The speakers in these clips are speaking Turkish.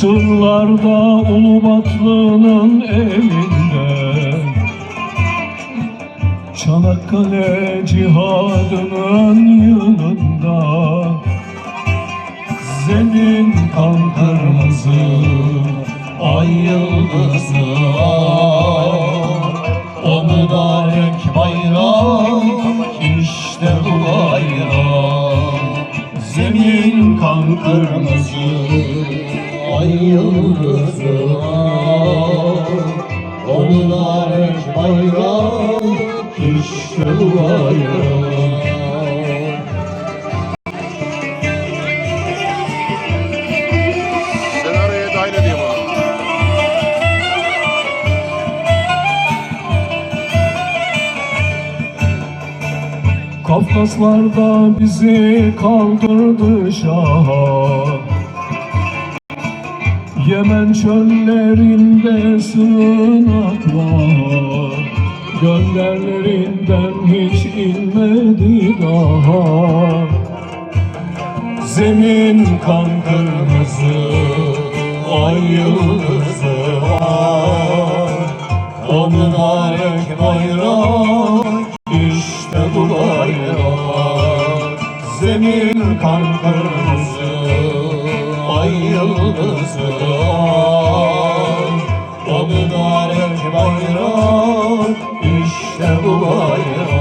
Sırlarda Ulubatlı'nın evinde Çanakkale cihadının yılında. Zemin kan kırmızı Ay yıldızı O mübarek bayrak işte bu bayrak. Zemin kan kırmızı Ay yıldızı ay O mübarek bayrak işte bu bayrak Senaryoya dahil edeyim onu. Kafkaslarda bizi kaldırdı şaha Yemen çöllerinde sığınaklar. Gönderlerinden hiç inmedi daha. Zemin kan kırmızı Ay yıldızı ay O mübarek bayrak işte bu bayrak. Zemin kan kırmızı Ay yıldızı ay O mübarek bayrak bu bayrak.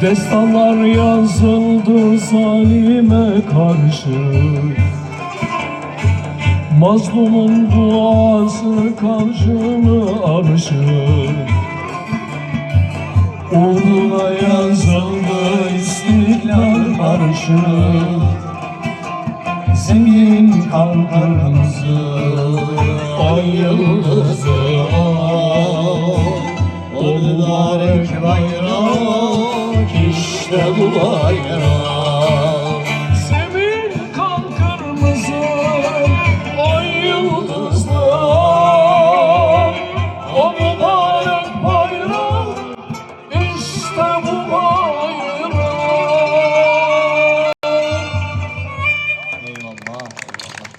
Destanlar yazıldı zalime karşı Mazlumun duası karşını arşı Uğruna yazıldı istiklal marşı Zemin kan kırmızı Ay yıldızı O mübarek bayrak işte bu bayrak